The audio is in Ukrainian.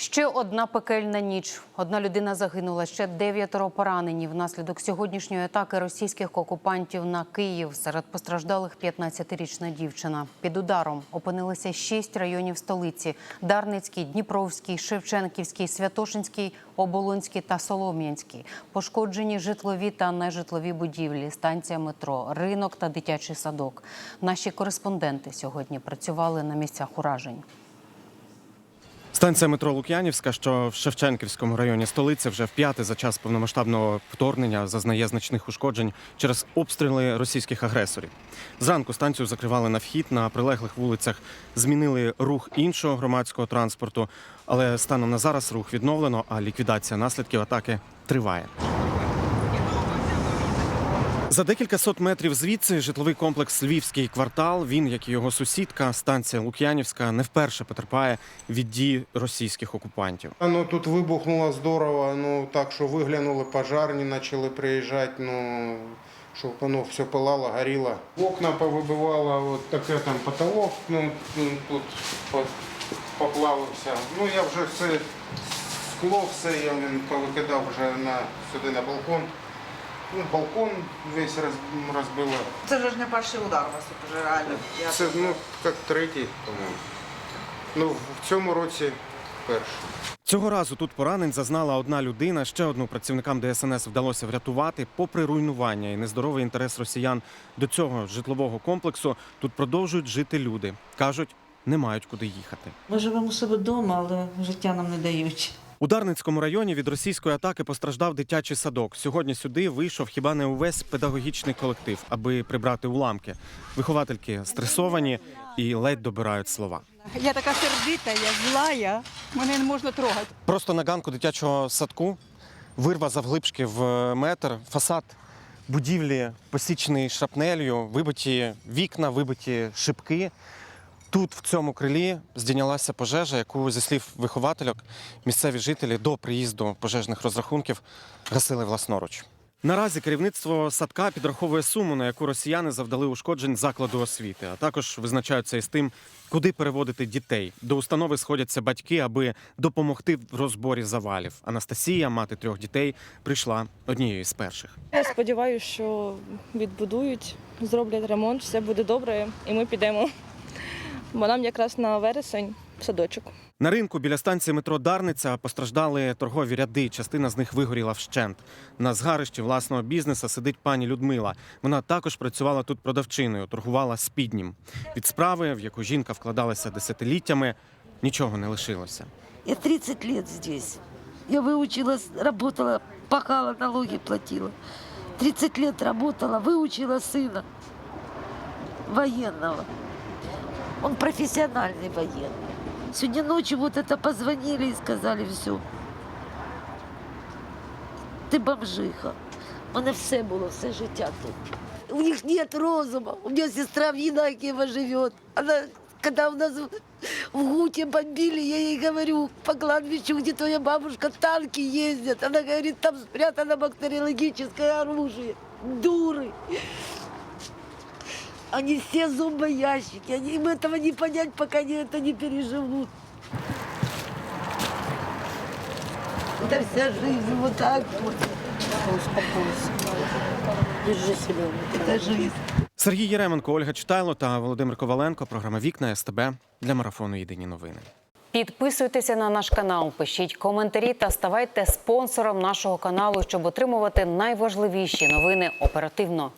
Ще одна пекельна ніч. Одна людина загинула, ще дев'ятеро поранені внаслідок сьогоднішньої атаки російських окупантів на Київ. Серед постраждалих 15-річна дівчина. Під ударом опинилися шість районів столиці: Дарницький, Дніпровський, Шевченківський, Святошинський, Оболонський та Солом'янський. Пошкоджені житлові та нежитлові будівлі, станція метро, ринок та дитячий садок. Наші кореспонденти сьогодні працювали на місцях уражень. Станція метро Лук'янівська, що в Шевченківському районі столиці, вже вп'яте за час повномасштабного вторгнення зазнає значних ушкоджень через обстріли російських агресорів. Зранку станцію закривали на вхід на прилеглих вулицях, змінили рух іншого громадського транспорту, але станом на зараз рух відновлено, а ліквідація наслідків атаки триває. За декілька сот метрів звідси житловий комплекс Львівський квартал. Він, як і його сусідка, станція Лук'янівська, не вперше потерпає від дій російських окупантів. Оно тут вибухнуло здорово, ну так що виглянули пожарні, почали приїжджати, ну щоб воно все пилало, горіло. Окна повибивало, от таке там потолок, ну ну, тут поплавився. Ну я вже все скло, все я він повикидав вже на сюди на балкон. Ну, балкон весь роз, розбило. Це ж не перший удар у вас тут вже реально. Я Це ну як третій, по-моєму. Ну в цьому році перший. Цього разу тут поранень зазнала одна людина. Ще одну працівникам ДСНС вдалося врятувати. Попри руйнування і нездоровий інтерес росіян до цього житлового комплексу, тут продовжують жити люди. кажуть, не мають куди їхати. Ми живемо у себе вдома, але життя нам не дають. У Дарницькому районі від російської атаки постраждав дитячий садок. Сьогодні сюди вийшов хіба не увесь педагогічний колектив, аби прибрати уламки. Виховательки стресовані і ледь добирають слова. Я така сердита, я злая, мене не можна трогати. Просто на ганку дитячого садку вирва завглибшки в метр, фасад будівлі посічений шрапнелью, вибиті вікна, вибиті шибки. Тут, в цьому крилі, здійнялася пожежа, яку, зі слів виховательок, місцеві жителі до приїзду пожежних розрахунків гасили власноруч. Наразі керівництво садка підраховує суму, на яку росіяни завдали ушкоджень закладу освіти, а також визначаються із тим, куди переводити дітей. До установи сходяться батьки, аби допомогти в розборі завалів. Анастасія, мати трьох дітей, прийшла однією з перших. Я сподіваюся, що відбудують, зроблять ремонт, все буде добре, і ми підемо Бо нам якраз на вересень в садочок. На ринку біля станції метро Дарниця постраждали торгові ряди. Частина з них вигоріла вщент. На згарищі власного бізнеса сидить пані Людмила. Вона також працювала тут продавчиною, торгувала спіднім. Від справи, в яку жінка вкладалася десятиліттями, нічого не лишилося. Я 30 лет здесь. Я выучилась, работала, пахала, налоги платила. 30 лет работала, выучила сына военного. Он профессиональный военный. Сегодня ночью вот это позвонили и сказали все. Ти бомжиха. У мене все було, все життя тут. У них нет розума. У меня сестра в Янакиево живет. Она, когда у нас в Гуте бомбили, я ей говорю, по кладбищу, где твоя бабушка, танки ездят. Она говорит, там спрятано бактериологическое оружие. Дуры. Они все зомбоящики. Они, им этого не понять, пока они это не переживут. Это вся жизнь вот так вот. Успокойся. Держи себя. Это жизнь. Сергій Єременко, Ольга Читайло та Володимир Коваленко. Програма Вікна СТБ для марафону Єдині новини. Підписуйтеся на наш канал, пишіть коментарі та ставайте спонсором нашого каналу, щоб отримувати найважливіші новини оперативно.